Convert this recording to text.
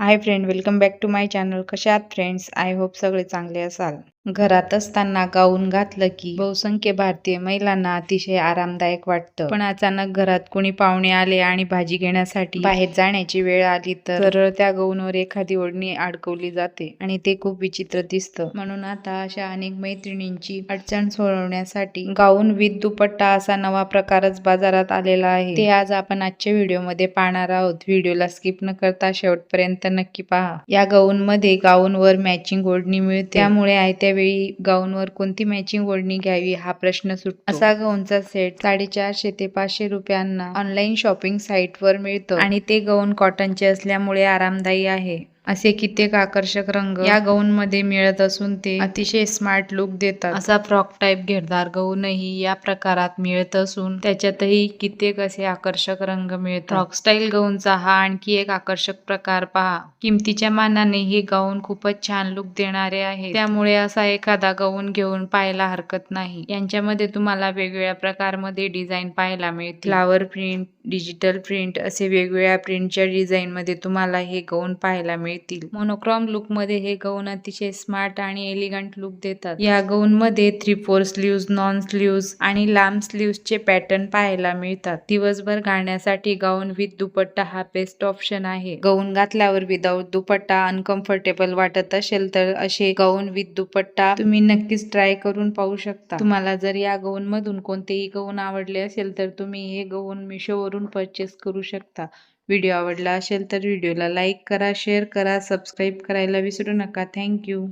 Hi friend welcome back to my channel कशा आहात friends I hope सगळे चांगले असाल. घरात असताना गाऊन घातलं की बहुसंख्य भारतीय महिलांना अतिशय आरामदायक वाटतं. पण अचानक घरात कोणी पाहुणे आले आणि भाजी घेण्यासाठी बाहेर जाण्याची वेळ आली तर सरळ त्या गाऊनवर एखादी ओढणी अडकवली जाते आणि ते खूप विचित्र दिसतं. म्हणून आता अशा अनेक मैत्रिणींची अडचण सोडवण्यासाठी गाऊन विथ दुपट्टा असा नवा प्रकारच बाजारात आलेला आहे. ते आज आपण आजच्या व्हिडिओमध्ये पाहणार आहोत. व्हिडिओला स्किप न करता शेवटपर्यंत नक्की पहा. या गाऊन मध्ये गाऊन वर मॅचिंग ओढणी मिळते. त्यामुळे आयत्या वेळी गाऊनवर कोणती मॅचिंग ओढणी घ्यावी हा प्रश्न सुटतो. असा गाऊनचा सेट साडेचारशे ते पाचशे रुपयांना ऑनलाईन शॉपिंग साईटवर मिळतो. आणि ते गाऊन कॉटनचे असल्यामुळे आरामदायी आहे. असे कित्येक आकर्षक रंग या गाऊन मध्ये मिळत असून ते अतिशय स्मार्ट लुक देतात. असा फ्रॉक टाईप घेरदार गाऊनही या प्रकारात मिळत असून त्याच्यातही कित्येक असे आकर्षक रंग मिळतात. फ्रॉक स्टाईल गाऊनचा हा आणखी एक आकर्षक प्रकार पहा. किमतीच्या मानाने हे गाऊन खूपच छान लुक देणारे आहे त्यामुळे असा एखादा गाऊन घेऊन पाहायला हरकत नाही. यांच्यामध्ये तुम्हाला वेगवेगळ्या प्रकारमध्ये डिझाईन पाहायला मिळतील. फ्लावर प्रिंट डिजिटल प्रिंट असे वेगवेगळ्या प्रिंटच्या डिझाईन मध्ये तुम्हाला हे गाऊन पाहायला मिळतील मोनोक्रॉम लुकमध्ये हे गाऊन अतिशय स्मार्ट आणि एलिगंट लुक देतात. या गाऊन मध्ये three four sleeves non sleeves आणि लांब स्लीव्ज चे पॅटर्न पाहायला मिळतात. दिवसभर घालण्यासाठी गाऊन विथ दुपट्टा हा बेस्ट ऑप्शन आहे. गाऊन घातल्यावर विदाऊट दुपट्टा अनकम्फर्टेबल वाटत असेल तर असे गाऊन विथ दुपट्टा तुम्ही नक्कीच ट्राय करून पाहू शकता. तुम्हाला जर या गाऊन मधून कोणतेही गाऊन आवडले असेल तर तुम्ही हे गाऊन मिशोवरून परचेस करू शकता. व्हिडिओ आवडला असेल तर व्हिडिओला लाईक करा शेअर करा सबस्क्राईब करायला विसरू नका. थँक्यू